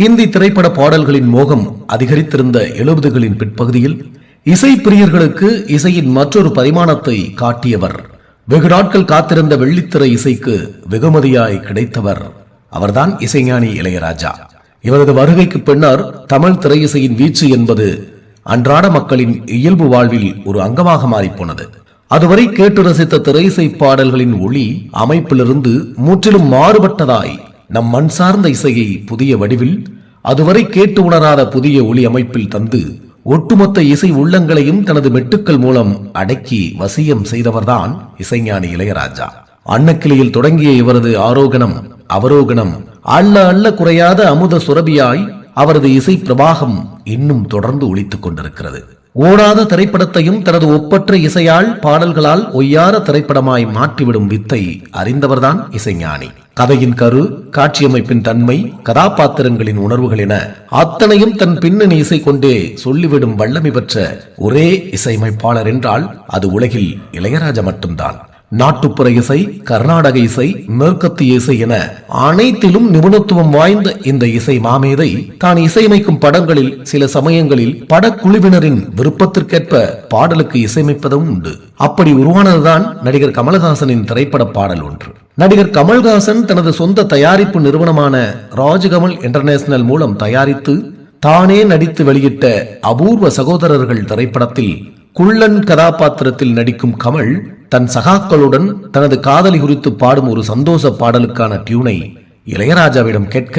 ஹிந்தி திரைப்பட பாடல்களின் மோகம் அதிகரித்திருந்த எழுபதுகளின் பிற்பகுதியில் இசை பிரியர்களுக்கு இசையின் மற்றொரு பரிமாணத்தை காட்டியவர். வெகு நாட்கள் காத்திருந்த வெள்ளித்திரை இசைக்கு வெகுமதியாய் கிடைத்தவர் அவர்தான் இசைஞானி இளையராஜா. இவரது வருகைக்கு பின்னர் தமிழ் திரையிசையின் வீச்சு என்பது அன்றாட மக்களின் இயல்பு வாழ்வில் ஒரு அங்கமாக மாறிப்போனது அதுவரை கேட்டு ரசித்த திரையிசை பாடல்களின் ஒளி அமைப்பிலிருந்து முற்றிலும் மாறுபட்டதாய் நம் மண் சார்ந்த இசையை புதிய வடிவில் அதுவரை கேட்டு உணராத புதிய ஒளி அமைப்பில் தந்து ஒட்டுமொத்த இசை உள்ளங்களையும் தனது மெட்டுக்கள் மூலம் அடக்கி வசியம் செய்தவர்தான் இசைஞானி இளையராஜா. அன்னக்கிளியில் தொடங்கிய இவரது ஆரோகணம் அவரோகணம் அள்ள அள்ள குறையாத அமுத சுரபியாய் அவரது இசை பிரவாகம் இன்னும் தொடர்ந்து ஒழித்துக் கொண்டிருக்கிறது. ஓடாத திரைப்படத்தையும் தனது ஒப்பற்ற இசையால் பாடல்களால் ஒய்யார திரைப்படமாய் மாற்றிவிடும் வித்தை அறிந்தவர்தான் இசைஞானி. கதையின் கரு காட்சியமைப்பின் தன்மை கதாபாத்திரங்களின் உணர்வுகள் என அத்தனையும் தன் பின்னணி இசை கொண்டே சொல்லிவிடும் வல்லமை பெற்ற ஒரே இசையமைப்பாளர் என்றால் அது உலகில் இளையராஜா மட்டும்தான். நாட்டுப்புற இசை கர்நாடக இசை மேற்கத்திய இசை என அனைத்திலும் நிபுணத்துவம் வாய்ந்த இந்த இசை மாமேதை தான் இசையமைக்கும் படங்களில் சில சமயங்களில் படக்குழுவினரின் விருப்பத்திற்கேற்ப பாடலுக்கு இசையமைப்பதும் உண்டு. அப்படி உருவானதுதான் நடிகர் கமலஹாசனின் திரைப்பட பாடல் ஒன்று. நடிகர் கமல்ஹாசன் தனது சொந்த தயாரிப்பு நிறுவனமான ராஜ்கமல் இன்டர்நேஷனல் மூலம் தயாரித்து தானே நடித்து வெளியிட்ட அபூர்வ சகோதரர்கள் திரைப்படத்தில் குள்ளன் கதாபாத்திரத்தில் நடிக்கும் கமல் தன் சகாக்களுடன் தனது காதலி குறித்து பாடும் ஒரு சந்தோஷ பாடலுக்கான டியூனை இளையராஜாவிடம் கேட்க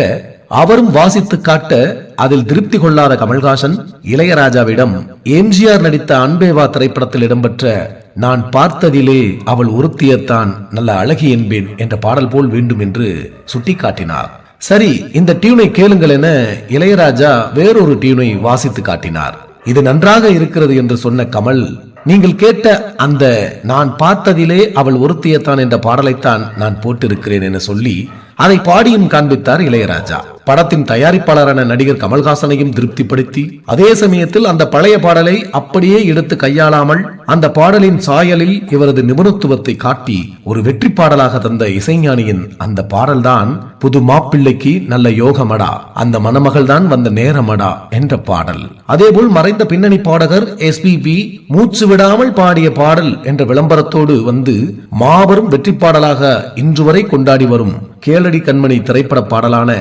அவரும் வாசித்து காட்ட அதில் திருப்தி கொள்ளாத கமல்ஹாசன் இளையராஜாவிடம் எம்ஜிஆர் நடித்த அன்பேவா திரைப்படத்தில் இடம்பெற்ற நான் பார்த்ததிலே அவள் ஒருத்தியத்தான் நல்ல அழகி என்பேன் என்ற பாடல் போல் வேண்டும் என்று சுட்டிக்காட்டினார். சரி இந்த டியூனை கேளுங்கள் என இளையராஜா வேறொரு டியூனை வாசித்து காட்டினார். இது நன்றாக இருக்கிறது என்று சொன்ன கமல் நீங்கள் கேட்ட அந்த நான் பார்த்ததிலே அவள் ஒருத்தியத்தான் என்ற பாடலைத்தான் நான் போட்டிருக்கிறேன் என சொல்லி அதை பாடியும் காண்பித்தார் இளையராஜா. படத்தின் தயாரிப்பாளரான நடிகர் கமல்ஹாசனையும் திருப்திப்படுத்தி அதே சமயத்தில் அந்த பழைய பாடலை அப்படியே எடுத்து கையாளாமல் அந்த பாடலின் சாயலில் இவரது நிபுணத்துவத்தை காட்டி ஒரு வெற்றி பாடலாக தந்த இசைஞானியின் அந்த பாடல்தான் புது மாப்பிள்ளைக்கு நல்ல யோகமடா அந்த மணமகள் தான் வந்த நேரமடா என்ற பாடல். அதேபோல் மறைந்த பின்னணி பாடகர் எஸ் பி பி மூச்சு விடாமல் பாடிய பாடல் என்ற விளம்பரத்தோடு வந்து மாபெரும் வெற்றி பாடலாக இன்று வரை கொண்டாடி வரும் கேளடி கண்மணி திரைப்பட பாடலான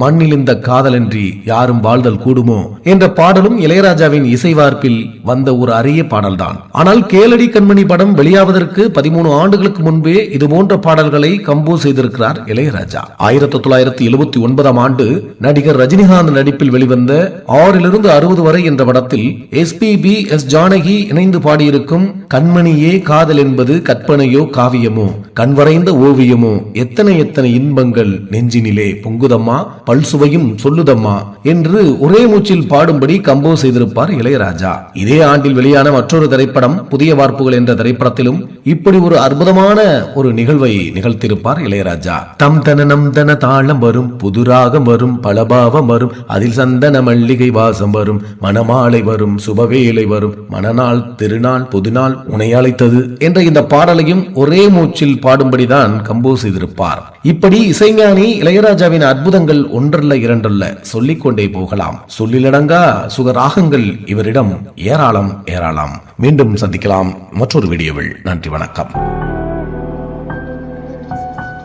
மண்ணிலிந்த காதலன்றி யாரும் வாழ்தல் கூடுமோ என்ற பாடலும் இளையராஜாவின் இசைவார்ப்பில் வந்த ஒரு அரிய பாடல்தான். ஆனால் கேளடி கண்மணி படம் வெளியாவதற்கு பதிமூணு ஆண்டுகளுக்கு முன்பே இதுபோன்ற பாடல்களை கம்போஸ் செய்திருக்கிறார் இளையராஜா. ஆயிரத்தி தொள்ளாயிரத்தி எழுபத்தி ஒன்பதாம் ஆண்டு நடிகர் ரஜினிகாந்த் நடிப்பில் வெளிவந்த ஆறிலிருந்து அறுபது வரை என்ற படத்தில் S P B S Janaki இணைந்து பாடியிருக்கும் கண்மணியே காதல் என்பது கற்பனையோ காவியமோ கண்வரைந்த ஓவியமோ எத்தனை எத்தனை இன்பங்கள் நெஞ்சினிலே பொங்குதம்மா பல்சுவையும் சொல்லுதம்மா என்று ஒரே மூச்சில் பாடும்படி கம்போஸ் செய்திருப்பார் இளையராஜா. இதே ஆண்டில் வெளியான மற்றொரு திரைப்படம் புதிய வார்ப்புகள் என்ற திரைப்படத்திலும் இப்படி ஒரு அற்புதமான ஒரு நிகழ்வை நிகழ்த்தியிருப்பார் இளையராஜா. தம் தன நம் தன தாளம் வரும் புதுராகம் வரும் பலபாவம் வரும் அதில் சந்தன மல்லிகை வாசம் வரும் மணமாலை வரும் சுபவேலை வரும் மணநாள் திருநாள் புதுநாள் உனை அழைத்தது என்ற இந்த பாடலையும் ஒரே மூச்சில் பாடும்படிதான் கம்போஸ் செய்திருப்பார். இப்படி இசைஞானி இளையராஜாவின் அற்புதங்கள் ஒன்றல்ல இரண்டல்ல சொல்லிக்கொண்டே போகலாம். சொல்லிலடங்கா சுகராகங்கள் இவரிடம் ஏராளம் ஏராளம். மீண்டும் சந்திக்கலாம். மற்றொரு வீடியோவில். நன்றி வணக்கம்.